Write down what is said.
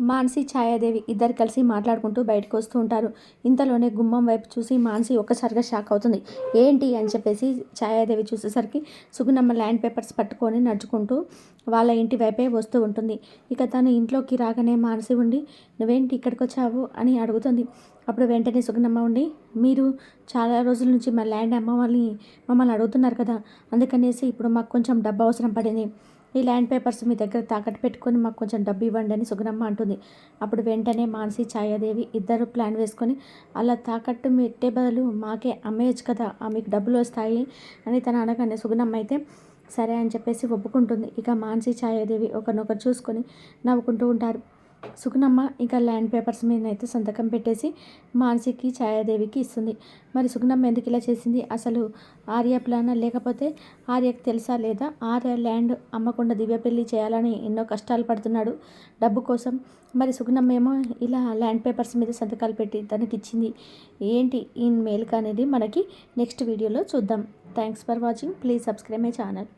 మాన్సి ఛాయాదేవి ఇద్దరు కలిసి మాట్లాడుకుంటూ బయటకు వస్తూ ఉంటారు. ఇంతలోనే గుమ్మం వైపు చూసి మాన్సి ఒక్కసారిగా షాక్ అవుతుంది. ఏంటి అని చెప్పేసి ఛాయాదేవి చూసేసరికి సుగుణమ్మ ల్యాండ్ పేపర్స్ పట్టుకొని నడుచుకుంటూ వాళ్ళ ఇంటి వైపే వస్తూ ఉంటుంది. ఇక తను ఇంట్లోకి రాగానే మానసి ఉండి నువ్వేంటి ఇక్కడికి వచ్చావు? అని అడుగుతుంది. అప్పుడు వెంటనే సుగుణమ్మ ఉండి మీరు చాలా రోజుల నుంచి మా ల్యాండ్ అమ్మ వాళ్ళని మమ్మల్ని అడుగుతున్నారు కదా. అందుకనేసి ఇప్పుడు మాకు కొంచెం డబ్బు అవసరం పడింది. ఈ ల్యాండ్ పేపర్స్ మీ దగ్గర తాకట్టు పెట్టుకొని మాకు కొంచెం డబ్బు ఇవ్వండి అని సుగుణమ్మ అంటుంది. అప్పుడు వెంటనే మానసి ఛాయాదేవి ఇద్దరు ప్లాన్ వేసుకొని అలా తాకట్టు పెట్టే బదులు మాకే అమ్మేయచ్చు కదా మీకు డబ్బులు వస్తాయి అని తను అనగానే సుగుణమ్మ అయితే సరే అని చెప్పేసి ఒప్పుకుంటుంది. ఇక మానసి ఛాయాదేవి ఒకరినొకరు చూసుకొని నవ్వుకుంటూ ఉంటారు. సుగుణమ్మ ఇంకా ల్యాండ్ పేపర్స్ మీద అయితే సంతకం పెట్టేసి మానసికి ఛాయాదేవికి ఇస్తుంది. మరి సుగుణమ్మ ఎందుకు ఇలా చేసింది? అసలు ఆర్య ప్లాన్? లేకపోతే ఆర్యకు తెలుసా లేదా? ఆర్య ల్యాండ్ అమ్మకుండా దివ్య పెళ్ళి చేయాలని ఎన్నో కష్టాలు పడుతున్నాడు డబ్బు కోసం. మరి సుగుణమ్మ ఏమో ఇలా ల్యాండ్ పేపర్స్ మీద సంతకాలు పెట్టి తనకి ఇచ్చింది ఏంటి ఈ మేలుక అనేది? మనకి నెక్స్ట్ వీడియోలో చూద్దాం. Thanks for watching. Please subscribe my channel.